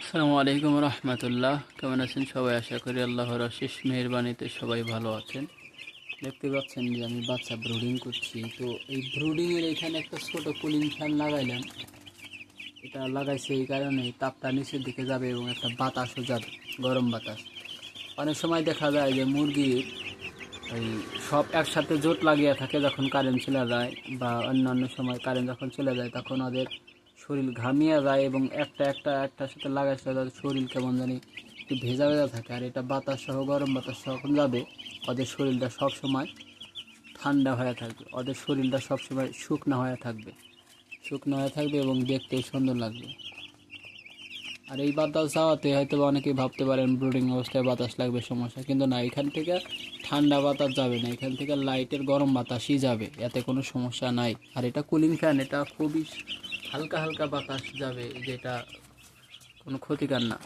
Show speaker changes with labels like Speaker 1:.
Speaker 1: আসসালামু আলাইকুম রহমতুল্লাহ। কেমন আছেন সবাই? আশা করি আল্লাহর অশেষ মেহরবানিতে সবাই ভালো আছেন। দেখতে পাচ্ছেন যে আমি বাচ্চা ব্রুডিং করছি। তো এই ব্রুডিংয়ের এখানে একটা ছোট কুলিং ফ্যান লাগাইলাম। এটা লাগাইছে এই কারণে তাপটা নিচের দিকে যাবে এবং একটা বাতাসও যাবে, গরম বাতাস। অনেক সময় দেখা যায় যে মুরগির এই সব একসাথে জোট লাগিয়ে থাকে যখন কারেন্ট চলে যায় বা অন্যান্য সময় কারেন্ট যখন চলে যায় তখন ওদের শরীর ঘামিয়ে যায় এবং একটা একটা, একটার সাথে লাগাইছে তাদের শরীর কেমন জানি একটু ভেজা ভেজা থাকে। আর এটা বাতাস সহ, গরম বাতাস যখন যাবে, ওদের শরীরটা সব সময় ঠান্ডা হয়ে থাকবে। ওদের শরীরটা সব সময় শুকনো হয়ে থাকবে। শুকনো হয়ে থাকবে এবং দেখতেও সুন্দর লাগবে। আর এই বাতাস যাওয়াতে হয়তো অনেকেই ভাবতে পারেন ব্রুডিং অবস্থায় বাতাস লাগবে, সমস্যা। কিন্তু না, এখান থেকে ঠান্ডা বাতাস যাবে না। এখান থেকে লাইটের গরম বাতাসই যাবে। এতে কোনো সমস্যা নাই। আর এটা কুলিং ফ্যান এটা খুবই হালকা হালকা বাতাস যাবে যেটা কোনো ক্ষতিকার না।